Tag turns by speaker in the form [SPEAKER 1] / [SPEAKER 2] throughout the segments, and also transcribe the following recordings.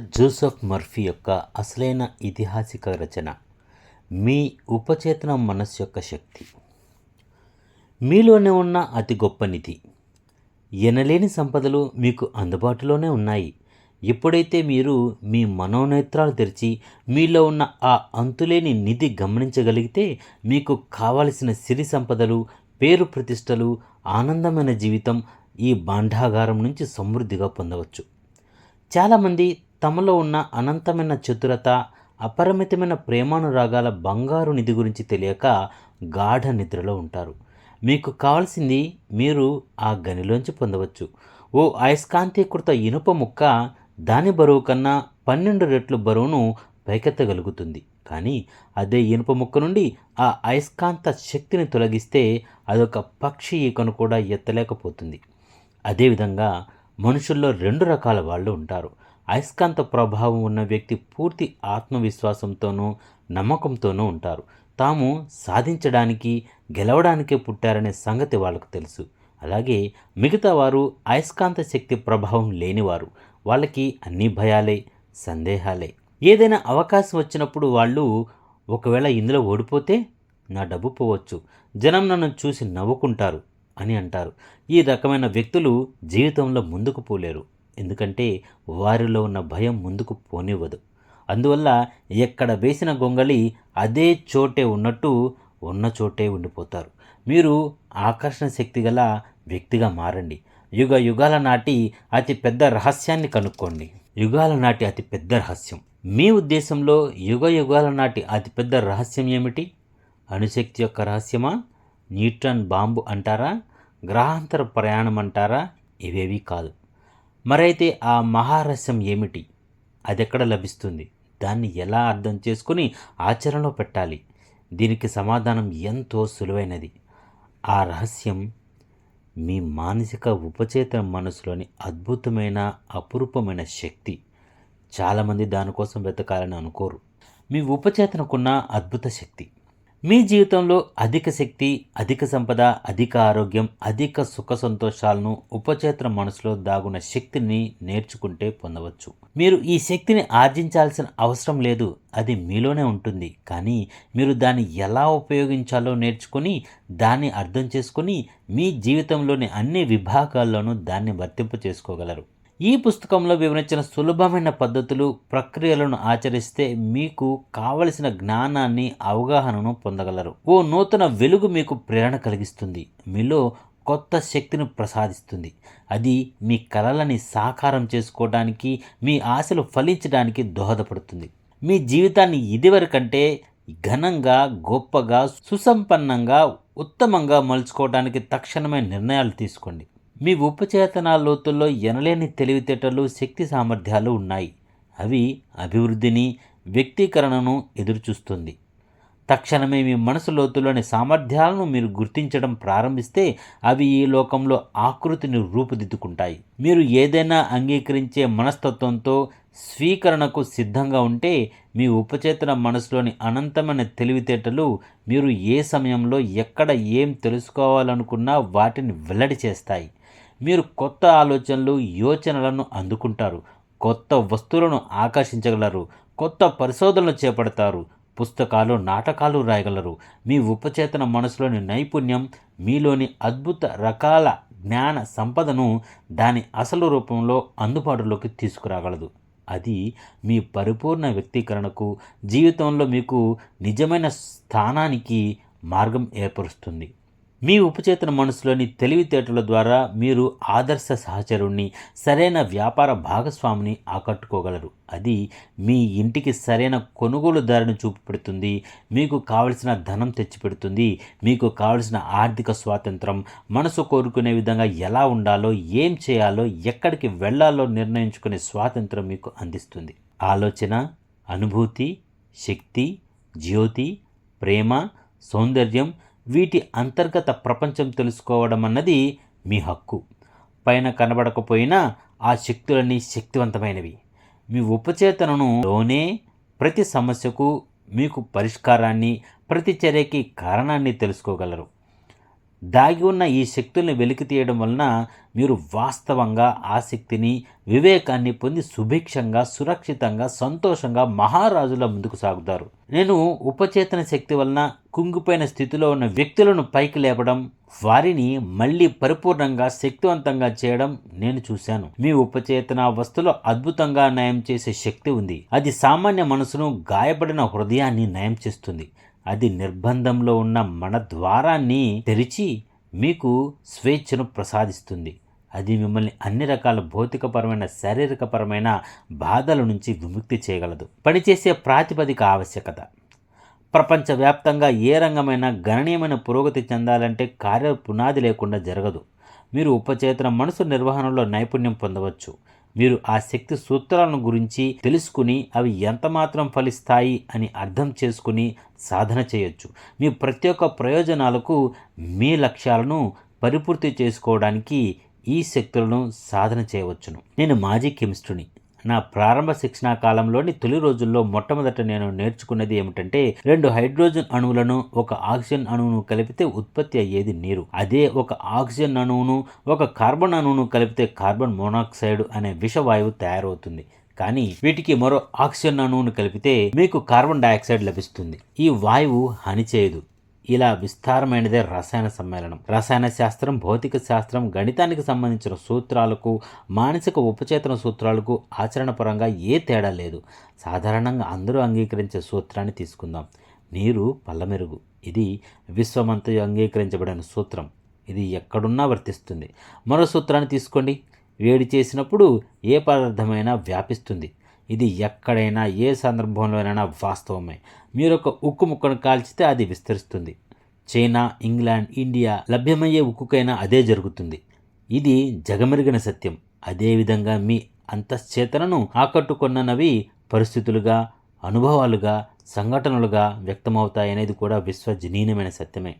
[SPEAKER 1] Joseph Murphy యొక్క అసలైన ఇతిహాసిక రచన మీ ఉపచేతన మనస్సు యొక్క శక్తి. మీలోనే ఉన్న అతి గొప్ప నిధి. ఎనలేని సంపదలు మీకు అందుబాటులోనే ఉన్నాయి. ఎప్పుడైతే మీరు మీ మనోనేత్రాలు తెరిచి మీలో ఉన్న ఆ అంతులేని నిధి గమనించగలిగితే మీకు కావలసిన సిరి సంపదలు పేరు ప్రతిష్టలు ఆనందమైన జీవితం ఈ భాండాగారం నుంచి సమృద్ధిగా పొందవచ్చు. చాలామంది తమలో ఉన్న అనంతమైన చతురత అపరిమితమైన ప్రేమానురాగాల బంగారు నిధి గురించి తెలియక గాఢ నిద్రలో ఉంటారు. మీకు కావాల్సింది మీరు ఆ గనిలోంచి పొందవచ్చు. ఓ అయస్కాంతీకృత ఇనుప ముక్క దాని బరువు కన్నా పన్నెండు రెట్లు బరువును పైకెత్తగలుగుతుంది. కానీ అదే ఇనుప ముక్క నుండి ఆ అయస్కాంత శక్తిని తొలగిస్తే అదొక పక్షి ఈకను కూడా ఎత్తలేకపోతుంది. అదేవిధంగా మనుషుల్లో రెండు రకాల వాళ్ళు ఉంటారు. అయస్కాంత ప్రభావం ఉన్న వ్యక్తి పూర్తి ఆత్మవిశ్వాసంతోనూ నమ్మకంతోనూ ఉంటారు. తాము సాధించడానికి గెలవడానికే పుట్టారనే సంగతి వాళ్ళకు తెలుసు. అలాగే మిగతా వారు అయస్కాంత శక్తి ప్రభావం లేనివారు. వాళ్ళకి అన్ని భయాలే సందేహాలే. ఏదైనా అవకాశం వచ్చినప్పుడు వాళ్ళు ఒకవేళ ఇందులో ఓడిపోతే నా డబ్బు పోవచ్చు. జనం నన్ను చూసి నవ్వుకుంటారు అని అంటారు. ఈ రకమైన వ్యక్తులు జీవితంలో ముందుకు పోలేరు. ఎందుకంటే వారిలో ఉన్న భయం ముందుకు పోనివ్వదు. అందువల్ల ఎక్కడ వేసిన గొంగళి అదే చోటే ఉన్నట్టు ఉన్న చోటే ఉండిపోతారు. మీరు ఆకర్షణ శక్తి గల వ్యక్తిగా మారండి. యుగ యుగాల నాటి అతి పెద్ద రహస్యాన్ని కనుక్కోండి. యుగాల నాటి అతి పెద్ద రహస్యం. మీ ఉద్దేశంలో యుగ యుగాల నాటి అతిపెద్ద రహస్యం ఏమిటి? అణుశక్తి యొక్క రహస్యమా? న్యూట్రాన్ బాంబు అంటారా? గ్రహాంతర ప్రయాణం అంటారా? ఇవేవి కాదు. మరైతే ఆ మహారహస్యం ఏమిటి? అది ఎక్కడ లభిస్తుంది? దాన్ని ఎలా అర్థం చేసుకుని ఆచరణలో పెట్టాలి? దీనికి సమాధానం ఎంతో సులువైనది. ఆ రహస్యం మీ మానసిక ఉపచేతన మనసులోని అద్భుతమైన అపురూపమైన శక్తి. చాలామంది దానికోసం వెతకాలని అనుకోరు. మీ ఉపచేతనకున్న అద్భుత శక్తి. మీ జీవితంలో అధిక శక్తి అధిక సంపద అధిక ఆరోగ్యం అధిక సుఖ సంతోషాలను ఉపచేతన మనసులో దాగున్న శక్తిని నేర్చుకుంటే పొందవచ్చు. మీరు ఈ శక్తిని ఆర్జించాల్సిన అవసరం లేదు. అది మీలోనే ఉంటుంది. కానీ మీరు దాన్ని ఎలా ఉపయోగించాలో నేర్చుకొని దాన్ని అర్థం చేసుకొని మీ జీవితంలోని అన్ని విభాగాల్లోనూ దాన్ని వర్తింప చేసుకోగలరు ఈ పుస్తకంలో వివరించిన సులభమైన పద్ధతులు ప్రక్రియలను ఆచరిస్తే మీకు కావలసిన జ్ఞానాన్ని అవగాహనను పొందగలరు. ఓ నూతన వెలుగు మీకు ప్రేరణ కలిగిస్తుంది. మీలో కొత్త శక్తిని ప్రసాదిస్తుంది. అది మీ కలలని సాకారం చేసుకోవడానికి మీ ఆశలు ఫలించడానికి దోహదపడుతుంది. మీ జీవితాన్ని ఇదివరకంటే ఘనంగా గొప్పగా సుసంపన్నంగా ఉత్తమంగా మలుచుకోవడానికి తక్షణమే నిర్ణయాలు తీసుకోండి. మీ ఉపచేతన లోతుల్లో ఎనలేని తెలివితేటలు శక్తి సామర్థ్యాలు ఉన్నాయి. అవి అభివృద్ధిని వ్యక్తీకరణను ఎదురుచూస్తుంది. తక్షణమే మీ మనసు లోతులోని సామర్థ్యాలను మీరు గుర్తించడం ప్రారంభిస్తే అవి ఈ లోకంలో ఆకృతిని రూపుదిద్దుకుంటాయి. మీరు ఏదైనా అంగీకరించే మనస్తత్వంతో స్వీకరణకు సిద్ధంగా ఉంటే మీ ఉపచేతన మనసులోని అనంతమైన తెలివితేటలు మీరు ఏ సమయంలో ఎక్కడ ఏం తెలుసుకోవాలనుకున్నా వాటిని వెల్లడి చేస్తాయి. మీరు కొత్త ఆలోచనలు యోచనలను అందుకుంటారు. కొత్త వస్తువులను ఆకర్షించగలరు. కొత్త పరిశోధనలు చేపడతారు. పుస్తకాలు నాటకాలు రాయగలరు. మీ ఉపచేతన మనసులోని నైపుణ్యం మీలోని అద్భుత రకాల జ్ఞాన సంపదను దాని అసలు రూపంలో అందుబాటులోకి తీసుకురాగలదు. అది మీ పరిపూర్ణ వ్యక్తీకరణకు జీవితంలో మీకు నిజమైన స్థానానికి మార్గం ఏర్పరుస్తుంది. మీ ఉపచేతన మనసులోని తెలివితేటల ద్వారా మీరు ఆదర్శ సహచరుణ్ణి సరైన వ్యాపార భాగస్వామిని ఆకట్టుకోగలరు. అది మీ ఇంటికి సరైన కొనుగోలుదారుని చూపిపెడుతుంది మీకు కావలసిన ధనం తెచ్చిపెడుతుంది మీకు కావలసిన ఆర్థిక స్వాతంత్రం మనసు కోరుకునే విధంగా ఎలా ఉండాలో ఏం చేయాలో ఎక్కడికి వెళ్ళాలో నిర్ణయించుకునే స్వాతంత్రం మీకు అందిస్తుంది. ఆలోచన అనుభూతి శక్తి జ్యోతి ప్రేమ సౌందర్యం వీటి అంతర్గత ప్రపంచం తెలుసుకోవడం అన్నది మీ హక్కు. పైన కనబడకపోయినా ఆ శక్తులన్నీ శక్తివంతమైనవి. మీ ఉపచేతనను లోనే ప్రతి సమస్యకు మీకు పరిష్కారాన్ని ప్రతి చర్యకి కారణాన్ని తెలుసుకోగలరు. దాగి ఉన్న ఈ శక్తుల్ని వెలికి తీయడం వలన మీరు వాస్తవంగా ఆ శక్తిని వివేకాన్ని పొంది సుభిక్షంగా సురక్షితంగా సంతోషంగా మహారాజుల ముందుకు సాగుతారు. నేను ఉపచేతన శక్తి వలన కుంగిపోయిన స్థితిలో ఉన్న వ్యక్తులను పైకి లేపడం వారిని మళ్ళీ పరిపూర్ణంగా శక్తివంతంగా చేయడం నేను చూశాను. మీ ఉపచేతన అవస్థలో అద్భుతంగా నయం చేసే శక్తి ఉంది. అది సామాన్య మనసును గాయపడిన హృదయాన్ని నయం చేస్తుంది. అది నిర్బంధంలో ఉన్న మన ద్వారాన్ని తెరిచి మీకు స్వేచ్ఛను ప్రసాదిస్తుంది. అది మిమ్మల్ని అన్ని రకాల భౌతికపరమైన శారీరకపరమైన బాధల నుంచి విముక్తి చేయగలదు. పనిచేసే ప్రాతిపదిక ఆవశ్యకత. ప్రపంచవ్యాప్తంగా ఏ రంగమైనా గణనీయమైన పురోగతి చెందాలంటే కార్య పునాది లేకుండా జరగదు. మీరు ఉపచేతన మనసు నిర్వహణలో నైపుణ్యం పొందవచ్చు. మీరు ఆ శక్తి సూత్రాలను గురించి తెలుసుకుని అవి ఎంత మాత్రం ఫలిస్తాయి అని అర్థం చేసుకుని సాధన చేయొచ్చు. మీ ప్రతి ఒక్క ప్రయోజనాలకు మీ లక్ష్యాలను పరిపూర్తి చేసుకోవడానికి ఈ శక్తులను సాధన చేయవచ్చును. నేను మాజీ కెమిస్ట్రీని నా ప్రారంభ శిక్షణా కాలంలోని తొలి రోజుల్లో మొట్టమొదట నేను నేర్చుకున్నది ఏమిటంటే రెండు హైడ్రోజన్ అణువులను ఒక ఆక్సిజన్ అణువును కలిపితే ఉత్పత్తి అయ్యేది నీరు. అదే ఒక ఆక్సిజన్ అణువును ఒక కార్బన్ అణువును కలిపితే కార్బన్ మోనాక్సైడ్ అనే విషవాయువు తయారవుతుంది. కానీ వీటికి మరో ఆక్సిజన్ అణువును కలిపితే మీకు కార్బన్ డయాక్సైడ్ లభిస్తుంది. ఈ వాయువు హాని చేయదు ఇలా విస్తారమైనదే రసాయన సమ్మేళనం. రసాయన శాస్త్రం భౌతిక శాస్త్రం గణితానికి సంబంధించిన సూత్రాలకు మానసిక ఉపచేతన సూత్రాలకు ఆచరణపరంగా ఏ తేడా లేదు. సాధారణంగా అందరూ అంగీకరించే సూత్రాన్ని తీసుకుందాం. నీరు పల్లమెరుగు. ఇది విశ్వమంత అంగీకరించబడిన సూత్రం. ఇది ఎక్కడున్నా వర్తిస్తుంది. మరో సూత్రాన్ని తీసుకోండి. వేడి చేసినప్పుడు ఏ పదార్థమైనా వ్యాపిస్తుంది. ఇది ఎక్కడైనా ఏ సందర్భంలోనైనా వాస్తవమే. మీరు ఒక ఉక్కు ముక్కను కాల్చితే అది విస్తరిస్తుంది. చైనా ఇంగ్లాండ్ ఇండియా లభ్యమయ్యే ఉక్కుకైనా అదే జరుగుతుంది. ఇది జగమెరిగిన సత్యం. అదేవిధంగా మీ అంతశ్చేతనను ఆకట్టుకున్ననవి పరిస్థితులుగా అనుభవాలుగా సంఘటనలుగా వ్యక్తమవుతాయనేది కూడా విశ్వజనీయమైన సత్యమే.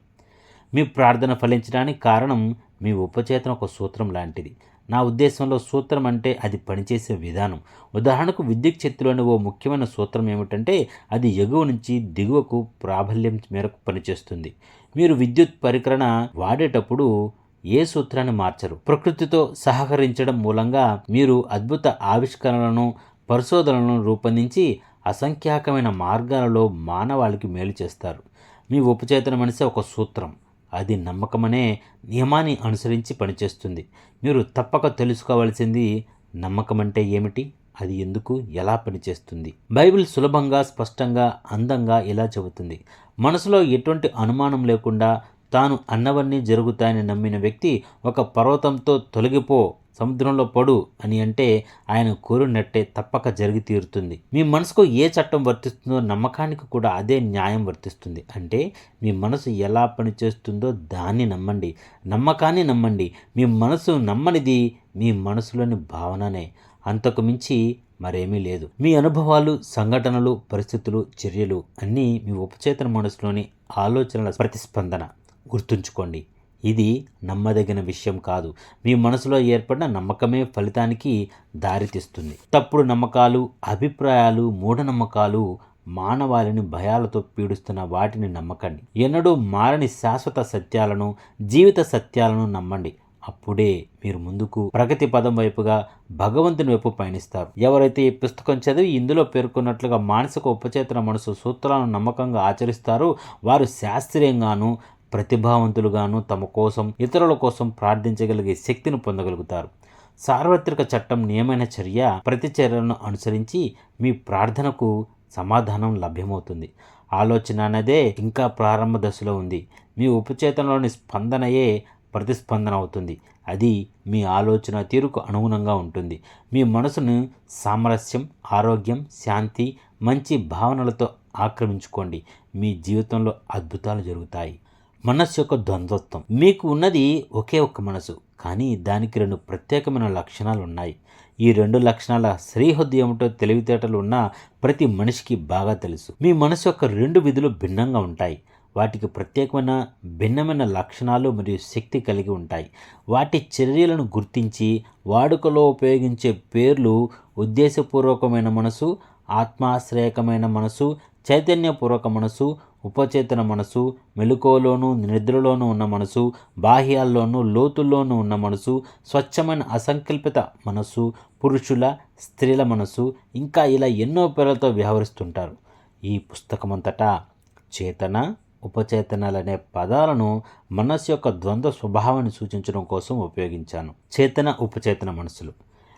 [SPEAKER 1] మీ ప్రార్థన ఫలించడానికి కారణం మీ ఉపచేతన ఒక సూత్రం లాంటిది. నా ఉద్దేశంలో సూత్రం అంటే అది పనిచేసే విధానం. ఉదాహరణకు విద్యుత్ శక్తిలోని ఓ ముఖ్యమైన సూత్రం ఏమిటంటే అది ఎగువ నుంచి దిగువకు ప్రాబల్యం మేరకు పనిచేస్తుంది. మీరు విద్యుత్ పరికరణ వాడేటప్పుడు ఏ సూత్రాన్ని మార్చరు? ప్రకృతితో సహకరించడం మూలంగా మీరు అద్భుత ఆవిష్కరణలను పరిశోధనలను రూపొందించి అసంఖ్యాకమైన మార్గాలలో మానవాళికి మేలు చేస్తారు. మీ ఉపచేతన మనిషి ఒక సూత్రం. అది నమ్మకమనే నియమాన్ని అనుసరించి పనిచేస్తుంది. మీరు తప్పక తెలుసుకోవాల్సింది నమ్మకం అంటే ఏమిటి? అది ఎందుకు? ఎలా పనిచేస్తుంది? బైబిల్ సులభంగా స్పష్టంగా అందంగా ఇలా చెబుతుంది. మనసులో ఎటువంటి అనుమానం లేకుండా తాను అన్నవన్నీ జరుగుతాయని నమ్మిన వ్యక్తి ఒక పర్వతంతో తొలగిపో సముద్రంలో పడు అని అంటే ఆయన కోరినట్టే తప్పక జరిగి తీరుతుంది. మీ మనసుకు ఏ చట్టం వర్తిస్తుందో నమ్మకానికి కూడా అదే న్యాయం వర్తిస్తుంది. అంటే మీ మనసు ఎలా పనిచేస్తుందో దాన్ని నమ్మండి. నమ్మకాన్ని నమ్మండి. మీ మనసు నమ్మనిది మీ మనసులోని భావననే. అంతకు మించి మరేమీ లేదు. మీ అనుభవాలు సంఘటనలు పరిస్థితులు చర్యలు అన్నీ మీ ఉపచేతన మనసులోని ఆలోచనల ప్రతిస్పందన. గుర్తుంచుకోండి. ఇది నమ్మదగిన విషయం కాదు. మీ మనసులో ఏర్పడిన నమ్మకమే ఫలితానికి దారితీస్తుంది. తప్పుడు నమ్మకాలు అభిప్రాయాలు మూఢనమ్మకాలు మానవాళిని భయాలతో పీడిస్తున్న వాటిని నమ్మకండి. ఎన్నడూ మారని శాశ్వత సత్యాలను జీవిత సత్యాలను నమ్మండి. అప్పుడే మీరు ముందుకు ప్రగతి పదం వైపుగా భగవంతుని వైపు పయనిస్తారు. ఎవరైతే ఈ పుస్తకం చదివి ఇందులో పేర్కొన్నట్లుగా మానసిక ఉపచేతన మనసు సూత్రాలను నమ్మకంగా ఆచరిస్తారో వారు శాస్త్రీయంగాను ప్రతిభావంతులుగాను తమ కోసం ఇతరుల కోసం ప్రార్థించగలిగే శక్తిని పొందగలుగుతారు. సార్వత్రిక చట్టం నియమైన చర్య ప్రతి చర్యలను అనుసరించి మీ ప్రార్థనకు సమాధానం లభ్యమవుతుంది. ఆలోచన అనేదే ఇంకా ప్రారంభ దశలో ఉంది. మీ ఉపచేతనలోని స్పందనయే ప్రతిస్పందన అవుతుంది. అది మీ ఆలోచన తీరుకు అనుగుణంగా ఉంటుంది. మీ మనసును సామరస్యం ఆరోగ్యం శాంతి మంచి భావనలతో ఆక్రమించుకోండి. మీ జీవితంలో అద్భుతాలు జరుగుతాయి. మనస్సు యొక్క ద్వంద్వత్వం. మీకు ఉన్నది ఒకే ఒక్క మనసు కానీ దానికి రెండు ప్రత్యేకమైన లక్షణాలు ఉన్నాయి. ఈ రెండు లక్షణాల శ్రీహద్దు ఏమిటో తెలివితేటలు ఉన్న ప్రతి మనిషికి బాగా తెలుసు. మీ మనసు యొక్క రెండు విధులు భిన్నంగా ఉంటాయి. వాటికి ప్రత్యేకమైన భిన్నమైన లక్షణాలు మరియు శక్తి కలిగి ఉంటాయి. వాటి చర్యలను గుర్తించి వాడుకలో ఉపయోగించే పేర్లు ఉద్దేశపూర్వకమైన మనసు ఆత్మాశ్రయకమైన మనసు చైతన్యపూర్వక మనసు ఉపచేతన మనసు మెలుకోలోనూ నిద్రలోనూ ఉన్న మనసు బాహ్యాల్లోనూ లోతుల్లోనూ ఉన్న మనసు స్వచ్ఛమైన అసంకల్పిత మనసు పురుషుల స్త్రీల మనసు ఇంకా ఇలా ఎన్నో పేర్లతో వ్యవహరిస్తుంటారు. ఈ పుస్తకమంతటా చేతన ఉపచేతనాలనే పదాలను మనస్సు యొక్క ద్వంద్వ స్వభావాన్ని సూచించడం కోసం ఉపయోగించాను. చేతన ఉపచేతన మనసులు.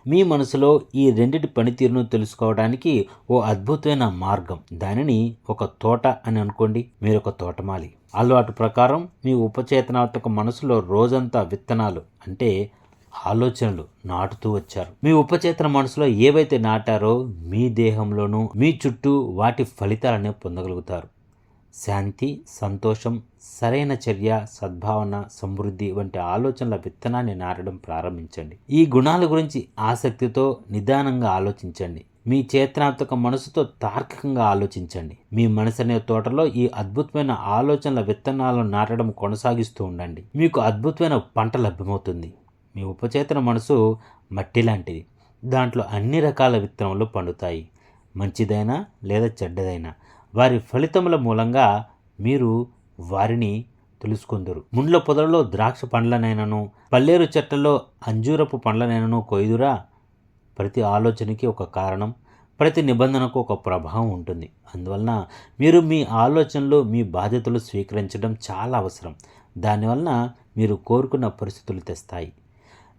[SPEAKER 1] మీ మనసులో ఈ రెండిటి పనితీరును తెలుసుకోవడానికి ఓ అద్భుతమైన మార్గం. దానిని ఒక తోట అని అనుకోండి. మీరు ఒక తోటమాలి. అలవాటు ప్రకారం మీ ఉపచేతనాత్మక మనసులో రోజంతా విత్తనాలు అంటే ఆలోచనలు నాటుతూ వచ్చారు. మీ ఉపచేతన మనసులో ఏవైతే నాటారో మీ దేహంలోనూ మీ చుట్టూ వాటి ఫలితాలనే పొందగలుగుతారు. శాంతి సంతోషం సరైన చర్య సద్భావన సమృద్ధి వంటి ఆలోచనల విత్తనాన్ని నాటడం ప్రారంభించండి. ఈ గుణాల గురించి ఆసక్తితో నిదానంగా ఆలోచించండి. మీ చేతనాత్మక మనసుతో తార్కికంగా ఆలోచించండి. మీ మనసు అనే తోటలో ఈ అద్భుతమైన ఆలోచనల విత్తనాలను నాటడం కొనసాగిస్తూ ఉండండి. మీకు అద్భుతమైన పంట లభ్యమవుతుంది. మీ ఉపచేతన మనసు మట్టి లాంటిది దాంట్లో అన్ని రకాల విత్తనములు పండుతాయి. మంచిదైనా లేదా చెడ్డదైనా. వారి ఫలితముల మూలంగా మీరు వారిని తెలుసుకుందరు. ముండ్ల పొదలలో ద్రాక్ష పండ్లనైనను పల్లేరు చెట్లలో అంజూరపు పండ్లనైనను కొయ్యుదురా ప్రతి ఆలోచనకి ఒక కారణం ప్రతి నిబంధనకు ఒక ప్రభావం ఉంటుంది. అందువలన మీరు మీ ఆలోచనలు మీ బాధ్యతలు స్వీకరించడం చాలా అవసరం. దానివలన మీరు కోరుకున్న పరిస్థితులు తెస్తాయి.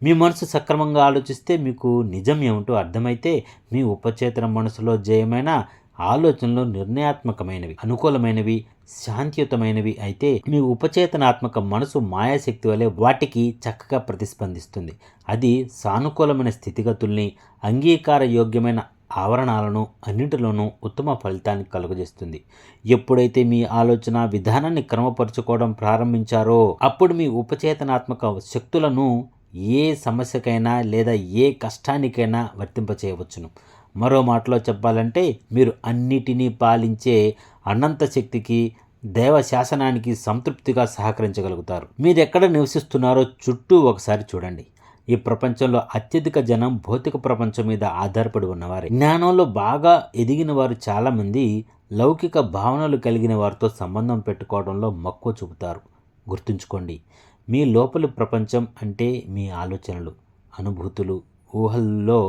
[SPEAKER 1] మీ మనసు సక్రమంగా ఆలోచిస్తే మీకు నిజం ఏమిటో అర్థమైతే మీ ఉపచేతన మనసులో జయమైన ఆలోచనలు నిర్ణయాత్మకమైనవి అనుకూలమైనవి శాంతియుతమైనవి అయితే మీ ఉపచేతనాత్మక మనసు మాయాశక్తి వలె వాటికి చక్కగా ప్రతిస్పందిస్తుంది. అది సానుకూలమైన స్థితిగతుల్ని అంగీకార యోగ్యమైన ఆవరణాలను అన్నింటిలోనూ ఉత్తమ ఫలితాన్ని కలుగజేస్తుంది. ఎప్పుడైతే మీ ఆలోచన విధానాన్ని క్రమపరుచుకోవడం ప్రారంభించారో అప్పుడు మీ ఉపచేతనాత్మక శక్తులను ఏ సమస్యకైనా లేదా ఏ కష్టానికైనా వర్తింపచేయవచ్చును. మరో మాటలో చెప్పాలంటే మీరు అన్నిటినీ పాలించే అనంత శక్తికి దైవ శాసనానికి సంతృప్తిగా సహకరించగలుగుతారు. మీరెక్కడ నివసిస్తున్నారో చుట్టూ ఒకసారి చూడండి. ఈ ప్రపంచంలో అత్యధిక జనం భౌతిక ప్రపంచం మీద ఆధారపడి ఉన్నవారే. జ్ఞానంలో బాగా ఎదిగిన వారు చాలామంది లౌకిక భావనలు కలిగిన వారితో సంబంధం పెట్టుకోవడంలో మక్కువ చూపుతారు. గుర్తుంచుకోండి మీ లోపలి ప్రపంచం అంటే మీ ఆలోచనలు అనుభూతులు ఊహల్లో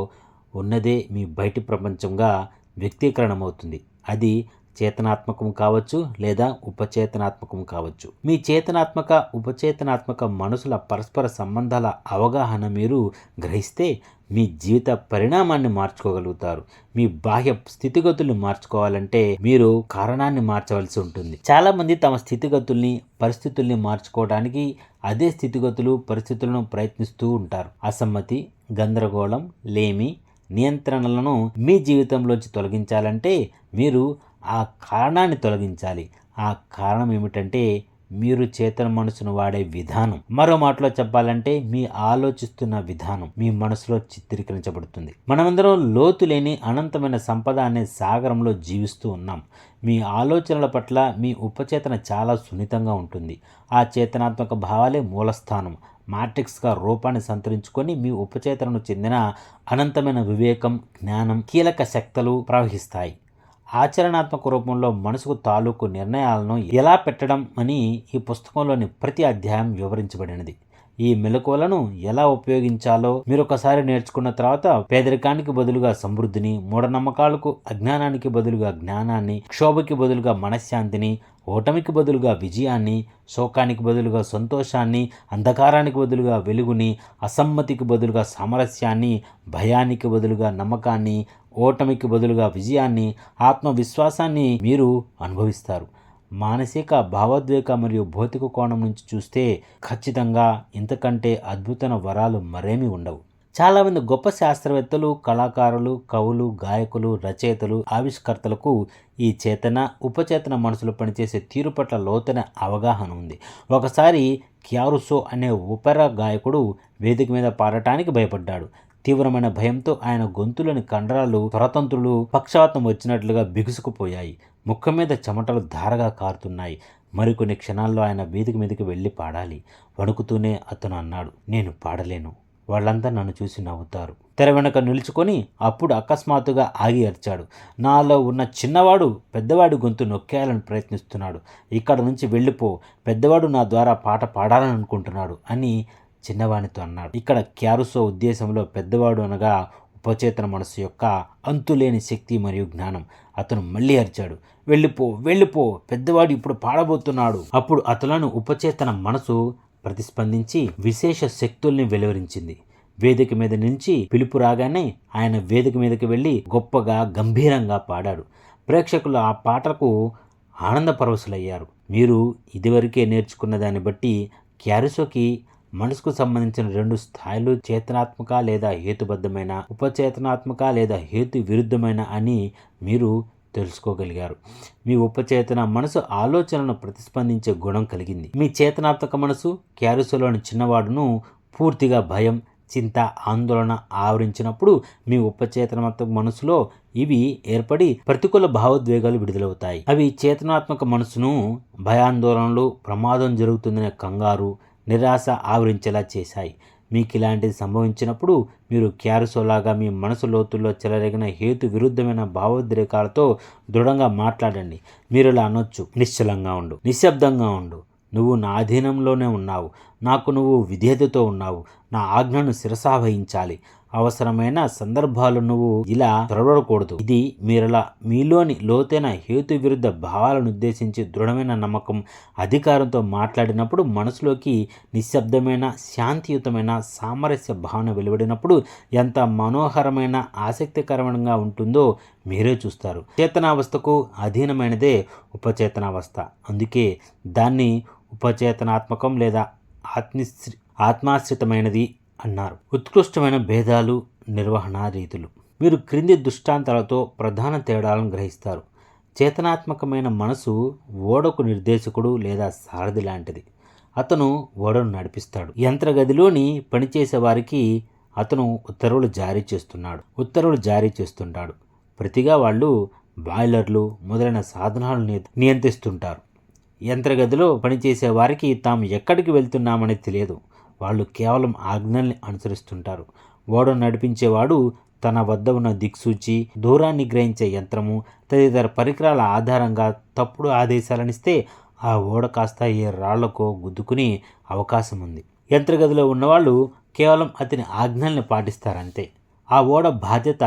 [SPEAKER 1] ఉన్నదే మీ బయటి ప్రపంచంగా వ్యక్తీకరణమవుతుంది. అది చేతనాత్మకం కావచ్చు లేదా ఉపచేతనాత్మకం కావచ్చు. మీ చేతనాత్మక ఉపచేతనాత్మక మనసుల పరస్పర సంబంధాల అవగాహన మీరు గ్రహిస్తే మీ జీవిత పరిణామాన్ని మార్చుకోగలుగుతారు. మీ బాహ్య స్థితిగతుల్ని మార్చుకోవాలంటే మీరు కారణాన్ని మార్చవలసి ఉంటుంది. చాలామంది తమ స్థితిగతుల్ని పరిస్థితుల్ని మార్చుకోవడానికి అదే స్థితిగతులు పరిస్థితులను ప్రయత్నిస్తూ ఉంటారు. అసమ్మతి గందరగోళం లేమి నియంత్రణలను మీ జీవితంలోంచి తొలగించాలంటే మీరు ఆ కారణాన్ని తొలగించాలి. ఆ కారణం ఏమిటంటే మీరు చేతన మనసును వాడే విధానం. మరో మాటలో చెప్పాలంటే మీ ఆలోచిస్తున్న విధానం మీ మనసులో చిత్రీకరించబడుతుంది. మనమందరం లోతు లేని అనంతమైన సంపద అనే సాగరంలో జీవిస్తూ ఉన్నాం. మీ ఆలోచనల పట్ల మీ ఉపచేతన చాలా సున్నితంగా ఉంటుంది. ఆ చేతనాత్మక భావాలే మూలస్థానం. మాట్రిక్స్గా రూపాన్ని సంతరించుకొని మీ ఉపచేతనను చెందిన అనంతమైన వివేకం జ్ఞానం కీలక శక్తులు ప్రవహిస్తాయి. ఆచరణాత్మక రూపంలో మనసుకు తాలూకు నిర్ణయాలను ఎలా పెట్టడం అని ఈ పుస్తకంలోని ప్రతి అధ్యాయం వివరించబడినది. ఈ మెలకువలను ఎలా ఉపయోగించాలో మీరు ఒకసారి నేర్చుకున్న తర్వాత పేదరికానికి బదులుగా సమృద్ధిని మూఢనమ్మకాలకు అజ్ఞానానికి బదులుగా జ్ఞానాన్ని క్షోభకి బదులుగా మనశ్శాంతిని ఓటమికి బదులుగా విజయాన్ని శోకానికి బదులుగా సంతోషాన్ని అంధకారానికి బదులుగా వెలుగుని అసమ్మతికి బదులుగా సామరస్యాన్ని భయానికి బదులుగా నమ్మకాన్ని ఓటమికి బదులుగా విజయాన్ని ఆత్మవిశ్వాసాన్ని మీరు అనుభవిస్తారు. మానసిక భావోద్వేగ మరియు భౌతిక కోణం నుంచి చూస్తే ఖచ్చితంగా ఇంతకంటే అద్భుతమైన వరాలు మరేమీ ఉండవు. చాలామంది గొప్ప శాస్త్రవేత్తలు కళాకారులు కవులు గాయకులు రచయితలు ఆవిష్కర్తలకు ఈ చేతన ఉపచేతన మనసులో పనిచేసే తీరు పట్ల లోతైన అవగాహన ఉంది. ఒకసారి క్యారుసో అనే ఉపర గాయకుడు వేదిక మీద పాడటానికి భయపడ్డాడు. తీవ్రమైన భయంతో ఆయన గొంతులోని కండరాలు స్వరతంత్రులు పక్షవాతం వచ్చినట్లుగా బిగుసుకుపోయాయి. ముఖం మీద చెమటలు ధారగా కారుతున్నాయి. మరికొన్ని క్షణాల్లో ఆయన వేదిక మీదకి వెళ్ళి పాడాలి. వణుకుతూనే అతను అన్నాడు నేను పాడలేను. వాళ్ళంతా నన్ను చూసి నవ్వుతారు. తెర వెనుక నిలుచుకొని అప్పుడు అకస్మాత్తుగా ఆగి అరిచాడు. నాలో ఉన్న చిన్నవాడు పెద్దవాడి గొంతు నొక్కేయాలని ప్రయత్నిస్తున్నాడు. ఇక్కడ నుంచి వెళ్ళిపో పెద్దవాడు నా ద్వారా పాట పాడాలని అనుకుంటున్నాడు అని చిన్నవానితో అన్నాడు. ఇక్కడ క్యారుసో ఉద్దేశంలో పెద్దవాడు అనగా ఉపచేతన మనసు యొక్క అంతులేని శక్తి మరియు జ్ఞానం. అతను మళ్ళీ అరిచాడు. వెళ్ళిపో వెళ్ళిపో పెద్దవాడు ఇప్పుడు పాడబోతున్నాడు. అప్పుడు అతలను ఉపచేతన మనసు ప్రతిస్పందించి విశేష శక్తుల్ని వెలువరించింది. వేదిక మీద నుంచి పిలుపు రాగానే ఆయన వేదిక మీదకి వెళ్ళి గొప్పగా గంభీరంగా పాడాడు. ప్రేక్షకులు ఆ పాటకు ఆనందపరవశులయ్యారు. మీరు ఇదివరకే నేర్చుకున్న దాన్ని బట్టి క్యారిసోకి మనసుకు సంబంధించిన రెండు స్థాయిలు చేతనాత్మక లేదా హేతుబద్ధమైన ఉపచేతనాత్మక లేదా హేతు విరుద్ధమైన అని మీరు తెలుసుకోగలిగారు. మీ ఉపచేతన మనసు ఆలోచనను ప్రతిస్పందించే గుణం కలిగింది. మీ చేతనాత్మక మనసు క్యారిసోలోని చిన్నవాడును పూర్తిగా భయం చింత ఆందోళన ఆవరించినప్పుడు మీ ఉపచేతనాత్మక మనసులో ఇవి ఏర్పడి ప్రతికూల భావోద్వేగాలు విడుదలవుతాయి. అవి చేతనాత్మక మనసును భయాందోళనలు ప్రమాదం జరుగుతుందనే కంగారు నిరాశ ఆవరించేలా చేశాయి. మీకు ఇలాంటిది సంభవించినప్పుడు మీరు క్యారుసోలాగా మీ మనసు లోతుల్లో చెలరేగిన హేతు విరుద్ధమైన భావోద్రేకాలతో దృఢంగా మాట్లాడండి. మీరు ఇలా అనొచ్చు. నిశ్చలంగా ఉండు. నిశ్శబ్దంగా ఉండు. నువ్వు నా అధీనంలోనే ఉన్నావు. నాకు నువ్వు విధేయతతో ఉన్నావు. నా ఆజ్ఞను శిరసావహించాలి. అవసరమైన సందర్భాలు నువ్వు ఇలా త్వరపడకూడదు. ఇది మీరలా మీలోని లోతైన హేతు విరుద్ధ భావాలను ఉద్దేశించి దృఢమైన నమ్మకం అధికారంతో మాట్లాడినప్పుడు మనసులోకి నిశ్శబ్దమైన శాంతియుతమైన సామరస్య భావన వెలువడినప్పుడు ఎంత మనోహరమైన ఆసక్తికరంగా ఉంటుందో మీరే చూస్తారు. చేతనావస్థకు అధీనమైనదే ఉపచేతనావస్థ. అందుకే దాన్ని ఉపచేతనాత్మకం లేదా ఆత్మిశ్రి ఆత్మాశ్రితమైనది అన్నారు. ఉత్కృష్టమైన భేదాలు నిర్వహణ రీతులు మీరు క్రింది దృష్టాంతాలతో ప్రధాన తేడాలను గ్రహిస్తారు. చేతనాత్మకమైన మనసు ఓడకు నిర్దేశకుడు లేదా సారథి లాంటిది. అతను ఓడను నడిపిస్తాడు. యంత్రగదిలోని పనిచేసే వారికి అతను ఉత్తర్వులు జారీ చేస్తున్నాడు. ఉత్తర్వులు జారీ చేస్తుంటాడు. ప్రతిగా వాళ్ళు బాయిలర్లు మొదలైన సాధనాలను నియంత్రిస్తుంటారు. యంత్రగదిలో పనిచేసే వారికి తాము ఎక్కడికి వెళ్తున్నామని తెలియదు. వాళ్ళు కేవలం ఆజ్ఞల్ని అనుసరిస్తుంటారు. ఓడను నడిపించేవాడు తన వద్ద ఉన్న దిక్సూచి దూరాన్ని గ్రహించే యంత్రము తదితర పరికరాల ఆధారంగా తప్పుడు ఆదేశాలనిస్తే ఆ ఓడ కాస్త ఏ రాళ్ళకో గుద్దుకునే అవకాశం ఉంది యంత్రగదిలో ఉన్నవాళ్ళు కేవలం అతని ఆజ్ఞల్ని పాటిస్తారంతే. ఆ ఓడ బాధ్యత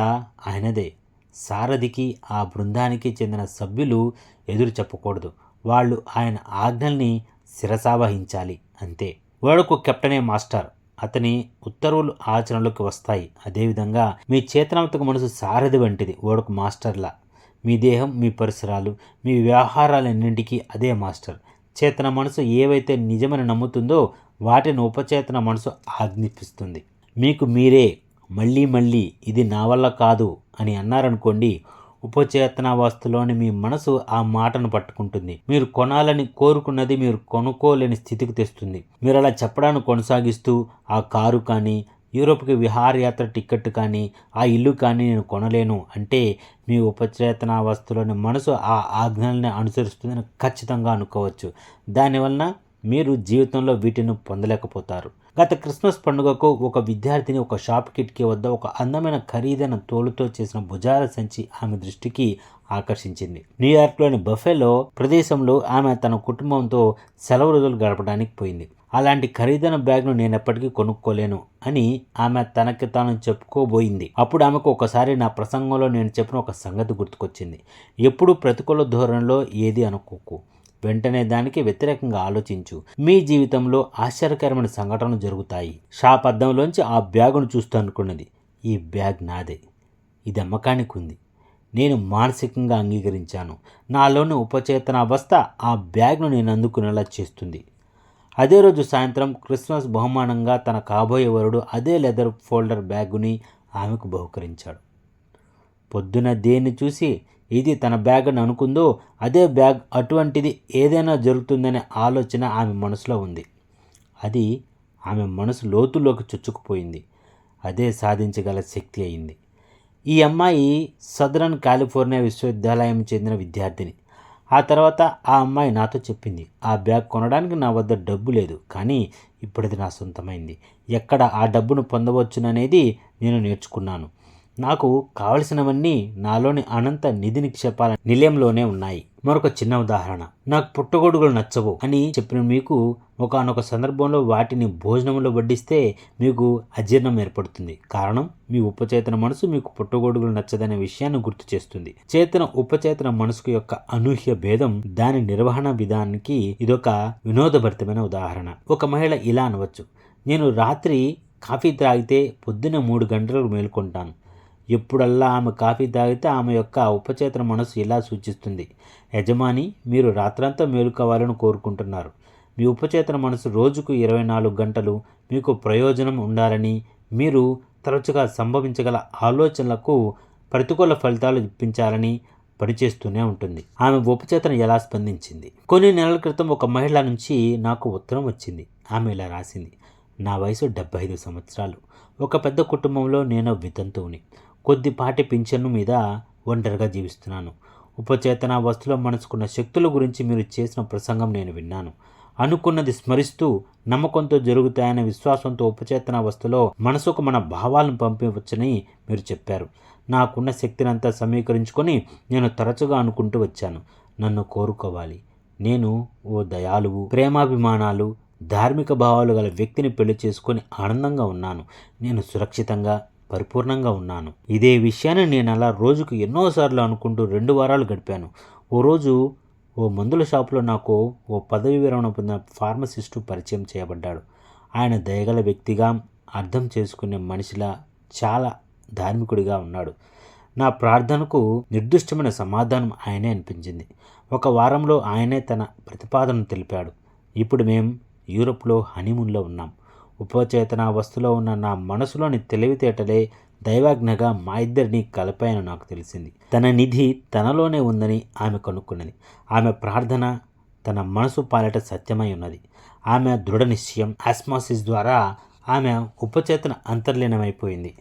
[SPEAKER 1] ఆయనదే. సారథికి ఆ బృందానికి చెందిన సభ్యులు ఎదురు చెప్పకూడదు. వాళ్ళు ఆయన ఆజ్ఞల్ని శిరసావహించాలి అంతే. వాడుకు కెప్టెనే మాస్టర్. అతని ఉత్తర్వులు ఆచరణలోకి వస్తాయి. అదేవిధంగా మీ చేతనాత్మక మనసు సారథి వంటిది ఓడకు మాస్టర్లా. మీ దేహం మీ పరిసరాలు మీ వ్యవహారాలన్నింటికీ అదే మాస్టర్. చేతన మనసు ఏవైతే నిజమని నమ్ముతుందో వాటిని ఉపచేతన మనసు ఆజ్ఞాపిస్తుంది. మీకు మీరే మళ్ళీ మళ్ళీ ఇది నా వల్ల కాదు అని అన్నారనుకోండి ఉపచేతనావస్థలోని మీ మనసు ఆ మాటను పట్టుకుంటుంది. మీరు కొనాలని కోరుకున్నది మీరు కొనుక్కోలేని స్థితికి తెస్తుంది. మీరు అలా చెప్పడాన్ని కొనసాగిస్తూ ఆ కారు కానీ యూరోప్కి విహారయాత్ర టికెట్ కానీ ఆ ఇల్లు కానీ నేను కొనలేను అంటే మీ ఉపచేతనావస్థలోని మనసు ఆ ఆజ్ఞల్ని అనుసరిస్తుందని ఖచ్చితంగా అనుకోవచ్చు. దానివలన మీరు జీవితంలో వీటిని పొందలేకపోతారు. గత క్రిస్మస్ పండుగకు ఒక విద్యార్థిని ఒక షాప్ కిటికీ వద్ద ఒక అందమైన ఖరీదైన తోలుతో చేసిన భుజాల సంచి ఆమె దృష్టికి ఆకర్షించింది. న్యూయార్క్లోని బఫెలో ప్రదేశంలో ఆమె తన కుటుంబంతో సెలవు రోజులు గడపడానికి పోయింది. అలాంటి ఖరీదైన బ్యాగ్ను నేను ఎప్పటికీ కొనుక్కోలేను అని ఆమె తనకి తాను చెప్పుకోబోయింది. అప్పుడు ఆమెకు ఒకసారి నా ప్రసంగంలో నేను చెప్పిన ఒక సంగతి గుర్తుకొచ్చింది. ఎప్పుడు ప్రతికూల ధోరణిలో ఏది అనుకోకు. వెంటనే దానికి వ్యతిరేకంగా ఆలోచించు. మీ జీవితంలో ఆశ్చర్యకరమైన సంఘటనలు జరుగుతాయి. షాప్ అద్దంలోంచి ఆ బ్యాగును చూస్తూ అనుకున్నది. ఈ బ్యాగ్ నాదే. ఇది అమ్మకానికి ఉంది. నేను మానసికంగా అంగీకరించాను. నాలోని ఉపచేతన అవస్థ ఆ బ్యాగ్ను నేను అందుకునేలా చేస్తుంది. అదే రోజు సాయంత్రం క్రిస్మస్ బహుమానంగా తన కాబోయే వరుడు అదే లెదర్ ఫోల్డర్ బ్యాగుని ఆమెకు బహుకరించాడు. పొద్దున దేన్ని చూసి ఇది తన బ్యాగ్ అని అనుకుందో అదే బ్యాగ్ అటువంటిది ఏదైనా జరుగుతుందనే ఆలోచన ఆమె మనసులో ఉంది. అది ఆమె మనసు లోతులోకి చొచ్చుకుపోయింది. అదే సాధించగల శక్తి అయింది. ఈ అమ్మాయి సదరన్ కాలిఫోర్నియా విశ్వవిద్యాలయం చెందిన విద్యార్థిని. ఆ తర్వాత ఆ అమ్మాయి నాతో చెప్పింది ఆ బ్యాగ్ కొనడానికి నా వద్ద డబ్బు లేదు కానీ ఇప్పుడది నా సొంతమైంది. ఎక్కడ ఆ డబ్బును పొందవచ్చుననేది నేను నేర్చుకున్నాను. నాకు కావలసినవన్నీ నాలోని అనంత నిధి నిక్షేపాల నిలయంలోనే ఉన్నాయి. మరొక చిన్న ఉదాహరణ. నాకు పుట్టగొడుగులు నచ్చవు. అని చెప్పిన మీకు ఒకనొక సందర్భంలో వాటిని భోజనంలో వడ్డిస్తే మీకు అజీర్ణం ఏర్పడుతుంది. కారణం మీ ఉపచేతన మనసు మీకు పుట్టగొడుగులు నచ్చదనే విషయాన్ని గుర్తు చేస్తుంది. చేతన ఉపచేతన మనసుకు యొక్క అనూహ్య భేదం దాని నిర్వహణ విధానానికి ఇదొక వినోదభరితమైన ఉదాహరణ. ఒక మహిళ ఇలా అనవచ్చు. నేను రాత్రి కాఫీ తాగితే పొద్దున మూడు గంటలకు మేల్కొంటాను. ఎప్పుడల్లా ఆమె కాఫీ తాగితే ఆమె యొక్క ఉపచేతన మనసు ఇలా సూచిస్తుంది. యజమాని మీరు రాత్రంతా మేలుకోవాలని కోరుకుంటున్నారు. మీ ఉపచేతన మనసు రోజుకు ఇరవై నాలుగు గంటలు మీకు ప్రయోజనం ఉండాలని మీరు తరచుగా సంభవించగల ఆలోచనలకు ప్రతికూల ఫలితాలు ఇప్పించాలని పనిచేస్తూనే ఉంటుంది. ఆమె ఉపచేతన ఎలా స్పందించింది? కొన్ని నెలల క్రితం ఒక మహిళ నుంచి నాకు ఉత్తరం వచ్చింది. ఆమె ఇలా రాసింది నా వయసు డెబ్బై ఐదు సంవత్సరాలు. ఒక పెద్ద కుటుంబంలో నేను వితంతువుని. కొద్దిపాటి పింఛను మీద ఒంటరిగా జీవిస్తున్నాను. ఉపచేతన వస్తులో మనసుకున్న శక్తుల గురించి మీరు చేసిన ప్రసంగం నేను విన్నాను. అనుకున్నది స్మరిస్తూ నమ్మకంతో జరుగుతాయనే విశ్వాసంతో ఉపచేతన వస్తులో మనసుకు మన భావాలను పంపించవచ్చని మీరు చెప్పారు. నాకున్న శక్తినంతా సమీకరించుకొని నేను తరచుగా అనుకుంటూ వచ్చాను. నన్ను కోరుకోవాలి. నేను ఓ దయాలువు ప్రేమాభిమానాలు ధార్మిక భావాలు గల వ్యక్తిని పెళ్ళి చేసుకొని ఆనందంగా ఉన్నాను. నేను సురక్షితంగా పరిపూర్ణంగా ఉన్నాను. ఇదే విషయాన్ని నేను అలా రోజుకు ఎన్నోసార్లు అనుకుంటూ రెండు వారాలు గడిపాను. ఓ రోజు ఓ మందుల షాపులో నాకు ఓ పదవి విరమణ పొందిన ఫార్మసిస్టు పరిచయం చేయబడ్డాడు. ఆయన దయగల వ్యక్తిగా అర్థం చేసుకునే మనిషిలా చాలా ధార్మికుడిగా ఉన్నాడు. నా ప్రార్థనకు నిర్దిష్టమైన సమాధానం ఆయనే అనిపించింది. ఒక వారంలో ఆయనే తన ప్రతిపాదనను తెలిపాడు. ఇప్పుడు మేం యూరోప్లో హనీమూన్లో ఉన్నాం. ఉపచేతన వస్తులో ఉన్న నా మనసులోని తెలివితేటలే దైవాజ్ఞగా మా ఇద్దరిని కలిపాయని నాకు తెలిసింది. తన నిధి తనలోనే ఉందని ఆమె కనుక్కున్నది. ఆమె ప్రార్థన తన మనసు పాలట సత్యమై ఉన్నది. ఆమె దృఢ నిశ్చయం ఆస్మాసిస్ ద్వారా ఆమె ఉపచేతన అంతర్లీనమైపోయింది.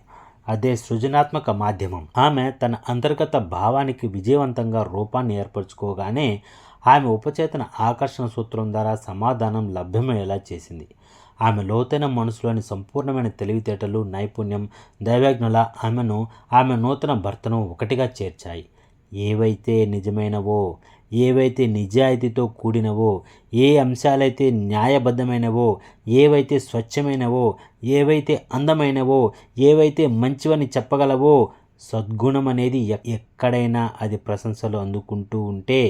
[SPEAKER 1] అదే సృజనాత్మక మాధ్యమం. ఆమె తన అంతర్గత భావానికి విజయవంతంగా రూపాన్ని ఏర్పరచుకోగానే ఆమె ఉపచేతన ఆకర్షణ సూత్రం ద్వారా సమాధానం లభ్యమయ్యేలా చేసింది. ఆమె లోతైన మనసులోని సంపూర్ణమైన తెలివితేటలు నైపుణ్యం దైవజ్ఞుల ఆమెను ఆమె నూతన భర్తను ఒకటిగా చేర్చాయి. ఏవైతే నిజమైనవో ఏవైతే నిజాయితీతో కూడినవో ఏ అంశాలైతే న్యాయబద్ధమైనవో ఏవైతే స్వచ్ఛమైనవో ఏవైతే అందమైనవో ఏవైతే మంచివని చెప్పగలవో సద్గుణం అనేది ఎ- ఎక్కడైనా అది ప్రశంసలు అందుకుంటూ ఉంటే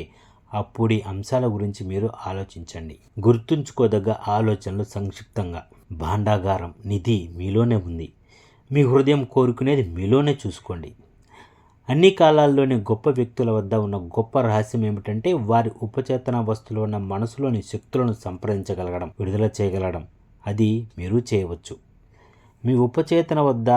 [SPEAKER 1] అప్పుడి అంశాల గురించి మీరు ఆలోచించండి. గుర్తుంచుకోదగ్గ ఆలోచనలు సంక్షిప్తంగా. భాండాగారం నిధి మీలోనే ఉంది. మీ హృదయం కోరుకునేది మీలోనే చూసుకోండి. అన్ని కాలాల్లోని గొప్ప వ్యక్తుల వద్ద ఉన్న గొప్ప రహస్యం ఏమిటంటే వారి ఉపచేతన వస్తువులో ఉన్న మనసులోని శక్తులను సంప్రదించగలగడం విడుదల చేయగలగడం. అది మీరు చేయవచ్చు. మీ ఉపచేతన వద్ద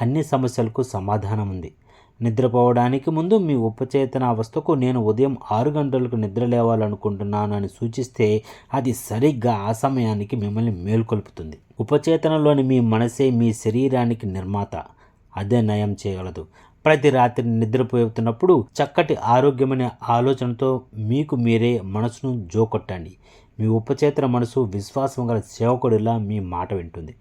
[SPEAKER 1] అన్ని సమస్యలకు సమాధానం ఉంది. నిద్రపోవడానికి ముందు మీ ఉపచేతన అవస్థకు నేను ఉదయం ఆరు గంటలకు నిద్ర లేవాలనుకుంటున్నాను అని సూచిస్తే అది సరిగ్గా ఆ సమయానికి మిమ్మల్ని మేల్కొల్పుతుంది. ఉపచేతనలోని మీ మనసే మీ శరీరానికి నిర్మాత. అదే నయం చేయగలదు. ప్రతి రాత్రి నిద్రపోతున్నప్పుడు చక్కటి ఆరోగ్యమైన ఆలోచనతో మీకు మీరే మనసును జోకొట్టండి. మీ ఉపచేతన మనసు విశ్వాసం గల సేవకుడిలా మీ మాట వింటుంది.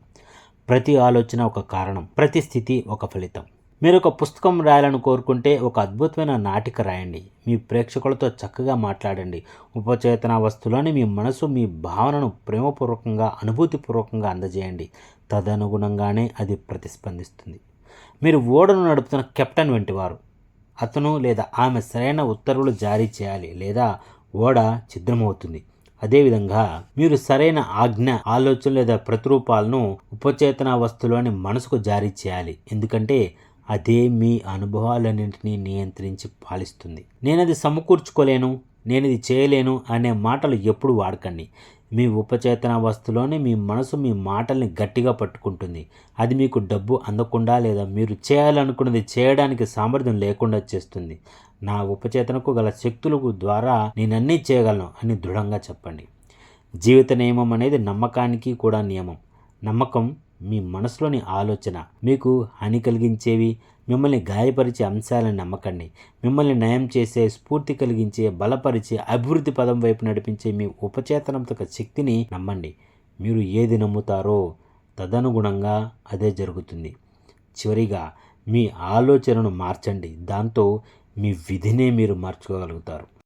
[SPEAKER 1] ప్రతి ఆలోచన ఒక కారణం ప్రతి స్థితి ఒక ఫలితం. మీరు ఒక పుస్తకం రాయాలని కోరుకుంటే ఒక అద్భుతమైన నాటిక రాయండి. మీ ప్రేక్షకులతో చక్కగా మాట్లాడండి. ఉపచేతన వస్తువులోని మీ మనసు మీ భావనను ప్రేమపూర్వకంగా అనుభూతిపూర్వకంగా అందజేయండి. తదనుగుణంగానే అది ప్రతిస్పందిస్తుంది. మీరు ఓడను నడుపుతున్న కెప్టెన్ వంటివారు. అతను లేదా ఆమె సరైన ఉత్తర్వులు జారీ చేయాలి లేదా ఓడ ఛిద్రమవుతుంది. అదేవిధంగా మీరు సరైన ఆజ్ఞ ఆలోచన లేదా ప్రతిరూపాలను ఉపచేతన వస్తువులోని మనసుకు జారీ చేయాలి. ఎందుకంటే అదే మీ అనుభవాలన్నింటినీ నియంత్రించి పాలిస్తుంది. నేనది సమకూర్చుకోలేను నేను ఇది చేయలేను అనే మాటలు ఎప్పుడు వాడకండి. మీ ఉపచేతన వస్తులోనే మీ మనసు మీ మాటల్ని గట్టిగా పట్టుకుంటుంది. అది మీకు డబ్బు అందకుండా లేదా మీరు చేయాలనుకున్నది చేయడానికి సామర్థ్యం లేకుండా చేస్తుంది. నా ఉపచేతనకు గల శక్తులకు ద్వారా నేనన్నీ చేయగలను అని దృఢంగా చెప్పండి. జీవిత నియమం అనేది నమ్మకానికి కూడా నియమం. నమ్మకం మీ మనసులోని ఆలోచన మీకు హాని కలిగించేవి మిమ్మల్ని గాయపరిచే అంశాలను నమ్మకండి. మిమ్మల్ని నయం చేసే స్ఫూర్తి కలిగించే బలపరిచే అభివృద్ధి పదం వైపు నడిపించే మీ ఉపచేతనంతక శక్తిని నమ్మండి. మీరు ఏది నమ్ముతారో తదనుగుణంగా అదే జరుగుతుంది. చివరిగా మీ ఆలోచనను మార్చండి. దాంతో మీ విధినే మీరు మార్చుకోగలుగుతారు.